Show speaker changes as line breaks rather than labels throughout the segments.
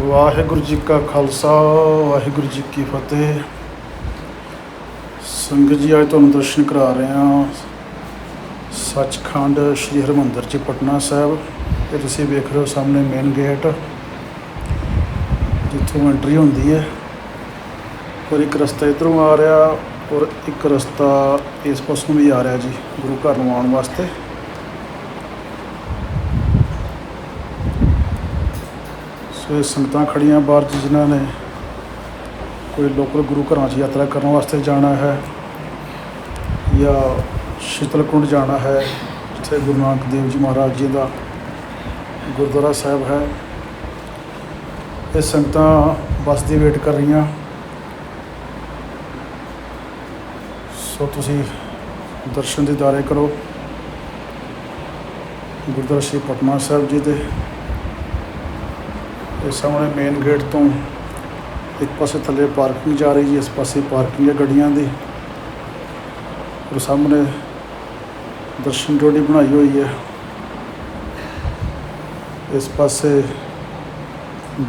ਵਾਹਿਗੁਰੂ ਜੀ ਕਾ ਖਾਲਸਾ, ਵਾਹਿਗੁਰੂ ਜੀ ਕੀ ਫਤਿਹ। ਸੰਗਤ ਜੀ, ਅੱਜ ਤੁਹਾਨੂੰ ਦਰਸ਼ਨ ਕਰਾ ਰਹੇ ਹਾਂ। ਸੱਚਖੰਡ ਸ੍ਰੀ ਹਰਿਮੰਦਰ ਜੀ, ਪਟਨਾ ਸਾਹਿਬ। ਇਹ ਤੁਸੀਂ ਵੇਖ ਰਹੇ ਹੋ ਸਾਹਮਣੇ ਮੇਨ ਗੇਟ ਜਿੱਥੋਂ ਐਂਟਰੀ ਹੁੰਦੀ ਹੈ। ਔਰ ਇੱਕ ਰਸਤਾ ਇਧਰੋਂ ਆ ਰਿਹਾ ਔਰ ਇੱਕ ਰਸਤਾ ਇਸ ਪਾਸੋਂ ਵੀ ਆ ਰਿਹਾ ਜੀ, ਗੁਰੂ ਘਰ ਨੂੰ ਆਉਣ ਵਾਸਤੇ। ਸੋ ਸੰਗਤਾਂ ਖੜੀਆਂ ਬਾਹਰ ਜਿਨ੍ਹਾਂ ਨੇ ਕੋਈ ਲੋਕਲ ਗੁਰੂ ਘਰਾਂ 'ਚ ਯਾਤਰਾ ਕਰਨ ਵਾਸਤੇ ਜਾਣਾ ਹੈ ਜਾਂ ਸ਼ੀਤਲਕੁੰਡ ਜਾਣਾ ਹੈ, ਜਿੱਥੇ ਗੁਰੂ ਨਾਨਕ ਦੇਵ ਜੀ ਮਹਾਰਾਜ ਜੀ ਦਾ ਗੁਰਦੁਆਰਾ ਸਾਹਿਬ ਹੈ। ਇਹ ਸੰਗਤਾਂ ਬੱਸ ਦੀ ਵੇਟ ਕਰ ਰਹੀਆਂ। ਸੋ ਤੁਸੀਂ ਦਰਸ਼ਨ ਦੇ ਦੀਦਾਰੇ ਕਰੋ। ਗੁਰਦੁਆਰਾ ਸ਼੍ਰੀ ਪਟਨਾ ਸਾਹਿਬ ਜੀ ਦੇ ਇਹ ਸਾਹਮਣੇ ਮੇਨ ਗੇਟ ਤੋਂ ਇੱਕ ਪਾਸੇ ਥੱਲੇ ਪਾਰਕਿੰਗ ਜਾ ਰਹੀ ਹੈ ਇਸ ਪਾਸੇ ਪਾਰਕਿੰਗ ਹੈ ਗੱਡੀਆਂ ਦੀ। ਔਰ ਸਾਹਮਣੇ ਦਰਸ਼ਨ ਡੋਡੀ ਬਣਾਈ ਹੋਈ ਹੈ। ਇਸ ਪਾਸੇ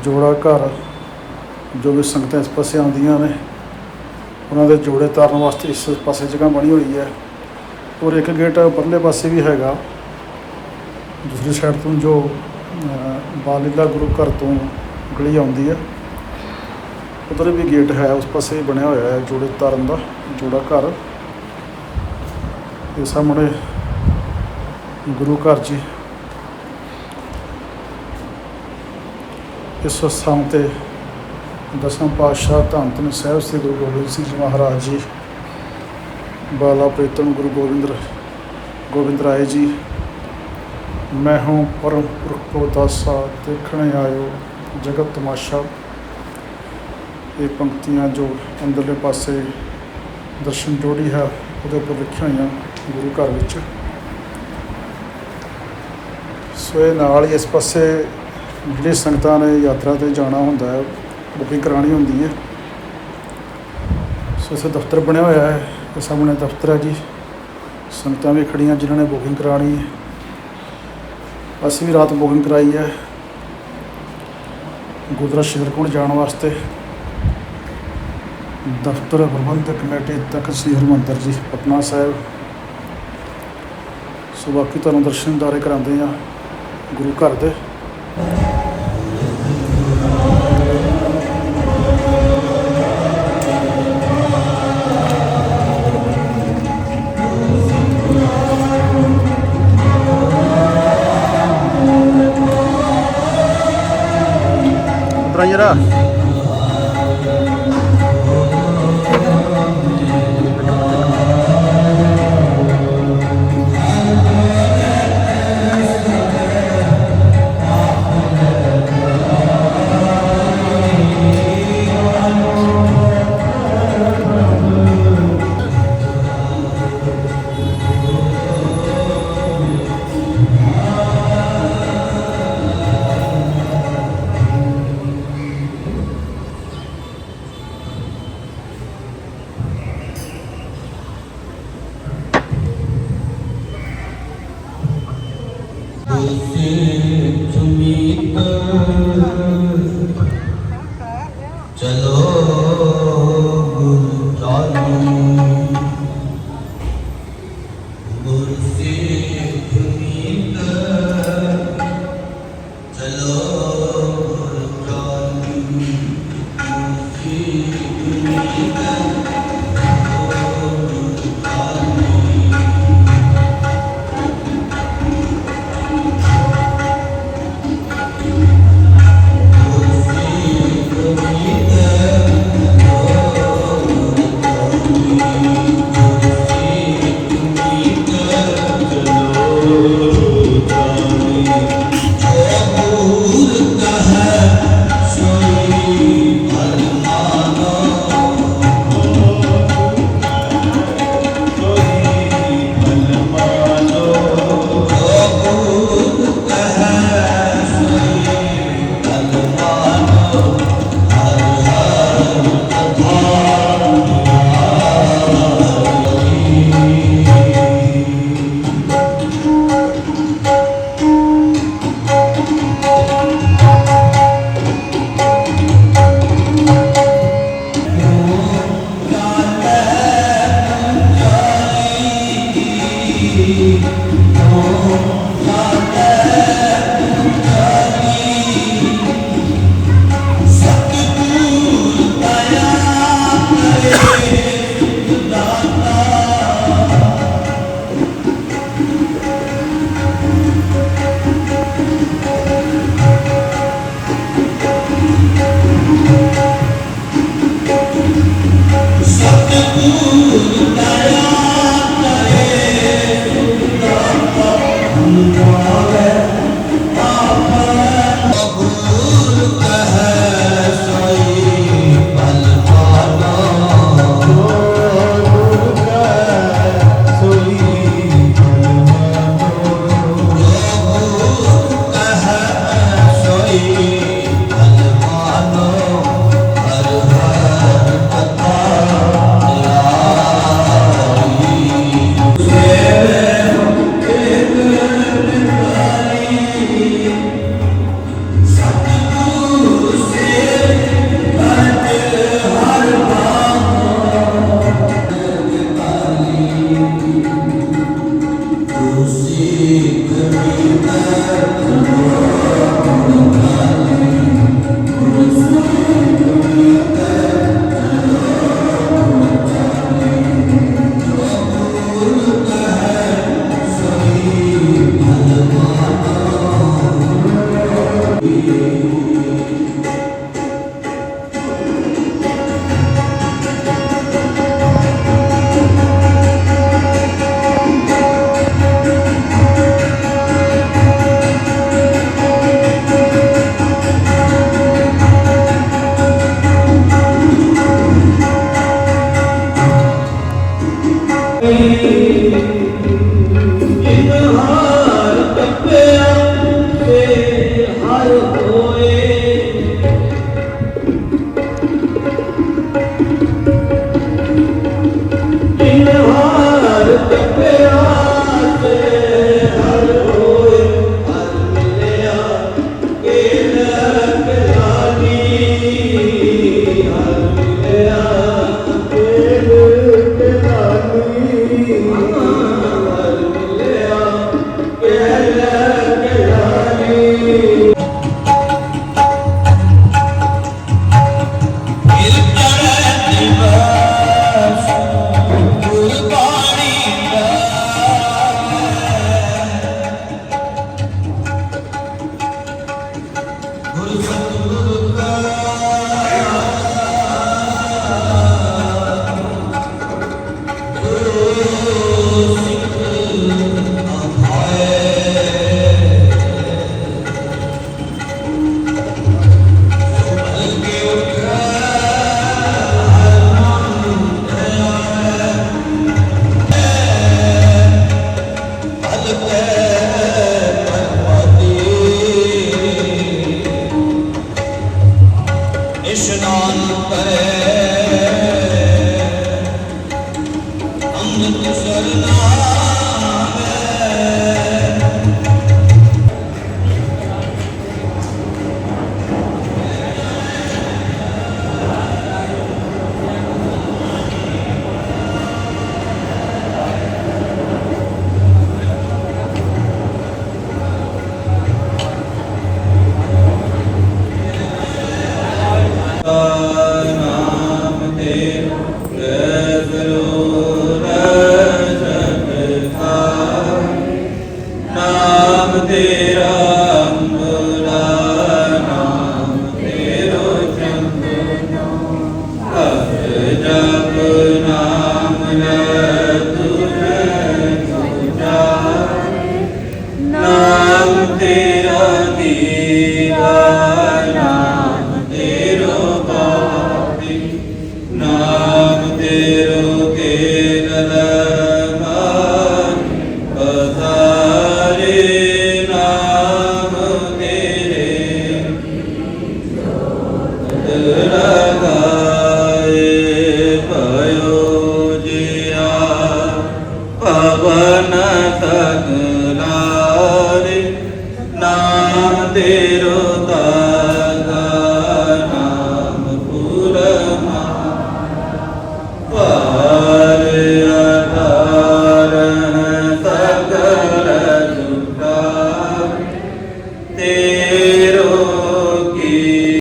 ਜੋੜਾ ਘਰ, ਜੋ ਵੀ ਸੰਗਤਾਂ ਇਸ ਪਾਸੇ ਆਉਂਦੀਆਂ ਨੇ, ਉਹਨਾਂ ਦੇ ਜੋੜੇ ਤਾਰਨ ਵਾਸਤੇ ਇਸ ਪਾਸੇ ਜਗ੍ਹਾ ਬਣੀ ਹੋਈ ਹੈ। ਔਰ ਇੱਕ ਗੇਟ ਪਰਲੇ ਪਾਸੇ ਵੀ ਹੈਗਾ। ਦੂਸਰੀ ਸਾਈਡ ਤੋਂ ਜੋ ਬਾਲਿਲਾ ਗੁਰੂ ਘਰ ਤੋਂ ਗਲੀ ਆਉਂਦੀ ਹੈ ਉਧਰ ਵੀ ਗੇਟ ਹੈ, ਉਸ ਪਾਸੇ ਬਣਿਆ ਹੋਇਆ ਹੈ, ਜੋੜੇ ਤਾਰਨ ਦਾ, ਜੋੜਾ ਘਰ। ਇਹ ਸਾਹਮਣੇ ਗੁਰੂ ਘਰ ਜੀ। ਇਸ ਸਥਾਨ ਤੇ ਦਸਮ ਪਾਤਸ਼ਾਹ ਧੰਨ ਧੰਨ ਸਾਹਿਬ ਸ੍ਰੀ ਗੁਰੂ ਗੋਬਿੰਦ ਸਿੰਘ ਜੀ ਮਹਾਰਾਜ ਜੀ, ਬਾਲਾ ਪ੍ਰੀਤਮ ਗੁਰੂ ਗੋਬਿੰਦ ਗੋਬਿੰਦ ਰਾਏ ਜੀ ਮੈਂ ਹੂੰ ਪਰਮ ਪੁਰਖ ਪਵਤਾਸਾ ਦੇਖਣ ਆਇਓ ਜਗਤ ਤਮਾਸ਼ਾ। ਇਹ ਪੰਕਤੀਆਂ ਜੋ ਅੰਦਰਲੇ ਪਾਸੇ ਦਰਸ਼ਨ ਜੋੜੀ ਹੈ, ਉਹਦੇ ਉੱਪਰ ਲਿਖੀਆਂ ਹੋਈਆਂ ਗੁਰੂ ਘਰ ਵਿੱਚ। ਸੋ ਇਹ ਨਾਲ ਹੀ ਇਸ ਪਾਸੇ ਜਿਹੜੇ ਸੰਗਤਾਂ ਨੇ ਯਾਤਰਾ ਤੇ ਜਾਣਾ ਹੁੰਦਾ ਹੈ ਬੁਕਿੰਗ ਕਰਾਉਣੀ ਹੁੰਦੀ ਹੈ। ਸੋ ਇਸੇ ਦਫ਼ਤਰ ਬਣਿਆ ਹੋਇਆ ਹੈ, ਇਹ ਸਾਹਮਣੇ ਦਫ਼ਤਰ ਹੈ ਜੀ। ਸੰਗਤਾਂ ਵੀ ਖੜੀਆਂ ਜਿਨ੍ਹਾਂ ਨੇ ਬੁਕਿੰਗ ਕਰਾਉਣੀ ਹੈ। ਅਸੀਂ ਵੀ ਰਾਤ ਬੁਕਿੰਗ ਕਰਾਈ ਹੈ ਗੁਰਦੁਆਰਾ ਸ਼ੇਰਕੋਟ ਜਾਣ ਵਾਸਤੇ। ਦਫ਼ਤਰ ਪ੍ਰਬੰਧਕ ਕਮੇਟੀ ਤਖਤ ਸ੍ਰੀ ਹਰਿਮੰਦਰ ਜੀ, ਪਟਨਾ ਸਾਹਿਬ। ਸੋ ਬਾਕੀ ਤੁਹਾਨੂੰ ਦਰਸ਼ਨ ਦਾਰੇ ਕਰਾਉਂਦੇ ਆ ਗੁਰੂ ਘਰ ਦੇ।
Pera. on fire. Amen. Cordero.